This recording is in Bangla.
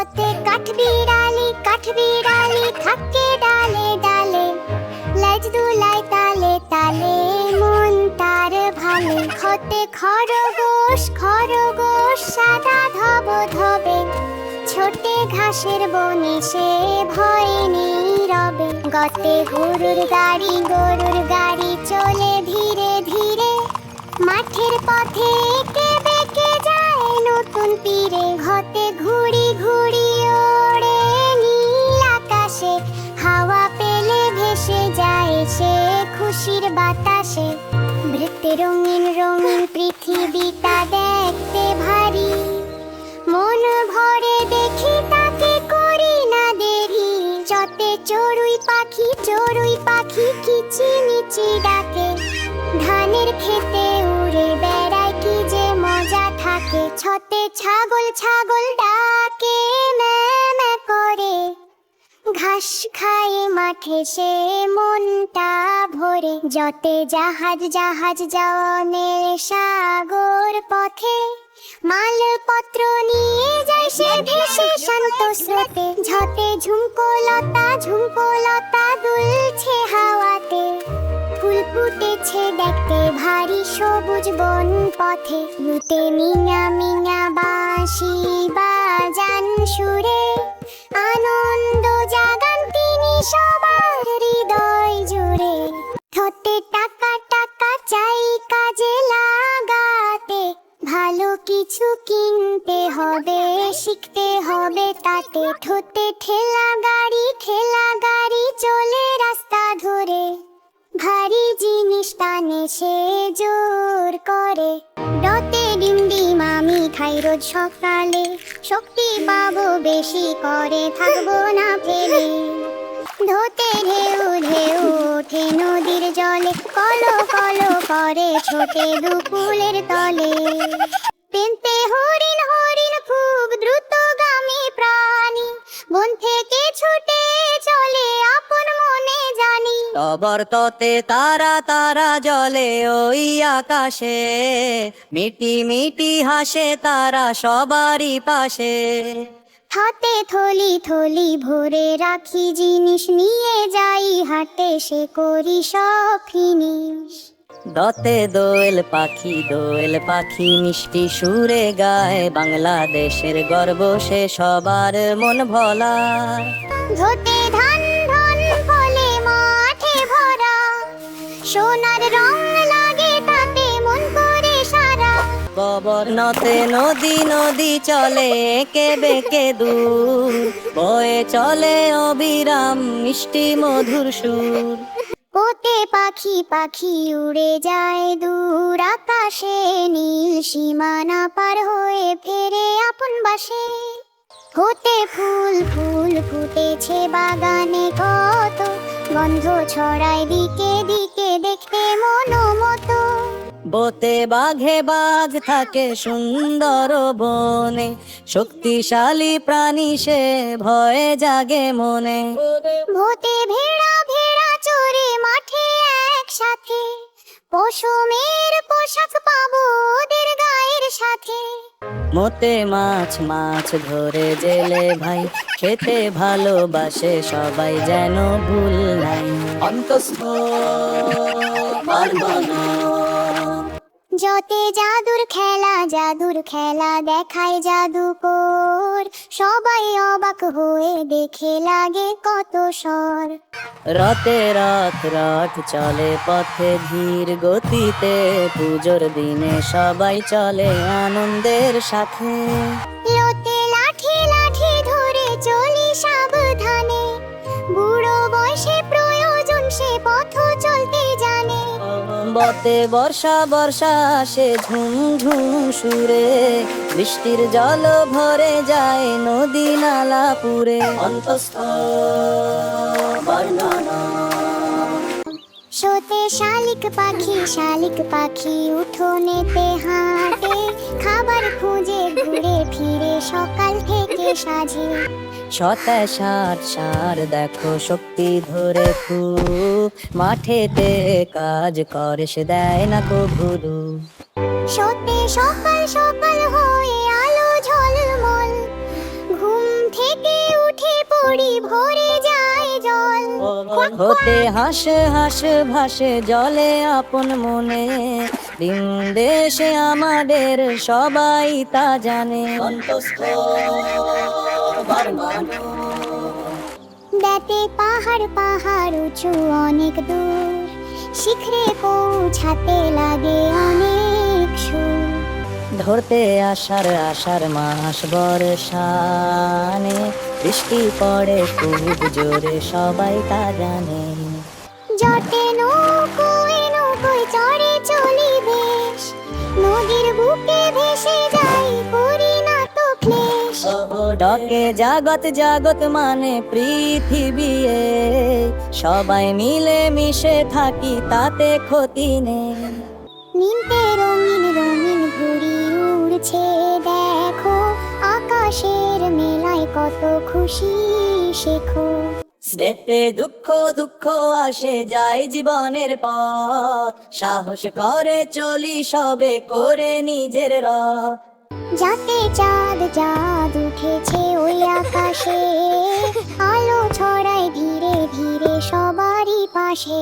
পথে কাঠ বিড়ালি থাকে ডালে ডালে। লেজ দুলাই তালে তালে, মন তার ভালে খতে খরগোশ খরগোশ সাদা ধব ধবে। ছোটে ঘাসের বনে সে ভয় নেই রবে গতে গরুর গাড়ি গরুর গাড়ি চলে ধীরে ধীরে। মাঠের পথে যায় নতুন তীরে ঘতে ঘুড়ি ঘুড়ি ওড়ে নীল আকাশে। হাওয়া পেলে ভেসে যায় সে খুশির বাতাসে। বৃত্তে রঙিন রঙিন পৃথিবীটা দেখতে ভারী। মন ভরে দেখি তাকে করি না দেরি। যতে চড়ুই পাখি চড়ুই পাখি কিচিমিচি ডাকে। ধানের খেতে উড়ে বেড়ায় থাকে ছতে ছাগল ছাগল ডাকে, ম্যা ম্যা করে। ঘাস খায় মাঠে সে মনটা ভরে। যতে জাহাজ জাহাজ যাওয়ানের সাগর পথে। মালপত্র নিয়ে যায় সে ভেসে শান্ত স্রোতে। ঝতে ঝুমকোলতা ঝুমকোলতা দুলছে হাওয়াতে ফুল ফুটেছে দেখতে ভারী সবুজ বন পথে লুতে মিঙা মিঙা বাঁশি বাজান সুরে। আনন্দ জাগান তিনি সবার হৃদয় জুড়ে। ঠোঁটে টাকা টাকা চাই কাজে লাগাতে। ভালো কিছু কিনতে হবে, শিখতে হবে তাতে। ঠোঁটে ঠেলা সে জোর করে। ডতে ডিমডি মামি খাই রোজ সকালে। শক্তি পাবো বেশি করে, থাকব না ফেলে। ধোতে ঢেউ ঢেউ ওঠে নদীর জলে, কলো কলো করে ছোটে দুকুলের তলে। পেনতে হরিণ হরিণ তবর ততে তারা তারা জলে ওই আকাশে। মিটি মিটি হাসে তারা সবারই পাশে। হাতে থলি থলি ভরে রাখি জিনিস নিয়ে যাই হাটে সে করি সব ফিনিশ। দতে দোয়েল পাখি দোয়েল পাখি মিষ্টি সুরে গায় বাংলাদেশের গর্ব সে সবার মন ভোলা। ধোতে ধান নতে নদী নদী চলে কে বেকে দূর। বয়ে চলে অবিরাম মিষ্টি মধুর সুর। ওতে পাখি পাখি উড়ে যায় দূর। আকাশে নীল সীমানা পার হয়ে ফেরে আপন বাসে। হতে ফুল ফুল ফুটেছে বাগানে কত। গন্ধ ছড়ায় দিকে দিকে দেখতে মনোমতো বোতে বাঘে বাঘ থাকে সুন্দর বনে। শক্তিশালী প্রাণী সে ভয়ে জাগে মনে। ভোতে ভেড়া ভেড়া চড়ে মাঠে একসাথে। পশমের পোশাক পাবো ওদের গায়ের সাথে। মতে মাছ মাছ ধরে জেলে ভাই। খেতে ভালোবাসে সবাই যেন ভুল নাই। অন্তস্থ যতে জাদুর খেলা জাদুর খেলা দেখায় জাদুকর। সবাই অবাক হয়ে দেখে লাগে কত সর রতে রথ রথ চলে পথে ধীর গতিতে, পুজোর দিনে সবাই চলে আনন্দের সাথে। বতে বর্ষা বর্ষা আসে ঝুম ঝুম সুরে। বৃষ্টির জল ভরে যায় নদী নালা পুরে। অন্তস্থ বর্ণনা। শোতে শালিক পাখি শালিক পাখি উঠোনেতে হাঁটে। খাবার খুঁজে ঘুরে ফিরে সকাল থেকে সাজে শতায় সার সার দেখো শক্তি ধরে খুব। মাঠেতে কাজ করে সে দেয় না কভুরু সতে সকাল সকাল হয়ে আলো ঝলমল। ঘুম করি ভরে যায় জল। হতে হাস হাস ভাসে জলে আপন মনে। দিন দেশে আমাদের সবাই তা জানে। পাহাড় পাহাড়। উঁচু অনেক দূর। শিখরে পৌঁছাতে লাগে অনেক সুর। ধরতে আসার আসার মাস বর্ষানে বৃষ্টি পড়ে খুব জোরে সবাই তা জানে। জটে নৌকোয় নৌকোয় চড়ে চলি বেশ নদীর বুকে ভেসে ডকে জাগত জাগত মানে পৃথিবী সবাই মিলে মিশে থাকি তাতে ক্ষতি নেই। নিমতে রঙিন রঙিন ঘুড়ি উড়ছে দেখো আকাশের মেলায় কত খুশি শেখো। স্রেতে দুঃখ দুঃখ আসে যায় জীবনের পথ। সাহস করে চলি সবে করে নিজের রথ। যাতে চাঁদ চাঁদ উঠেছে ওই আকাশে আলো ছড়ায় ধীরে ধীরে সবারই পাশে।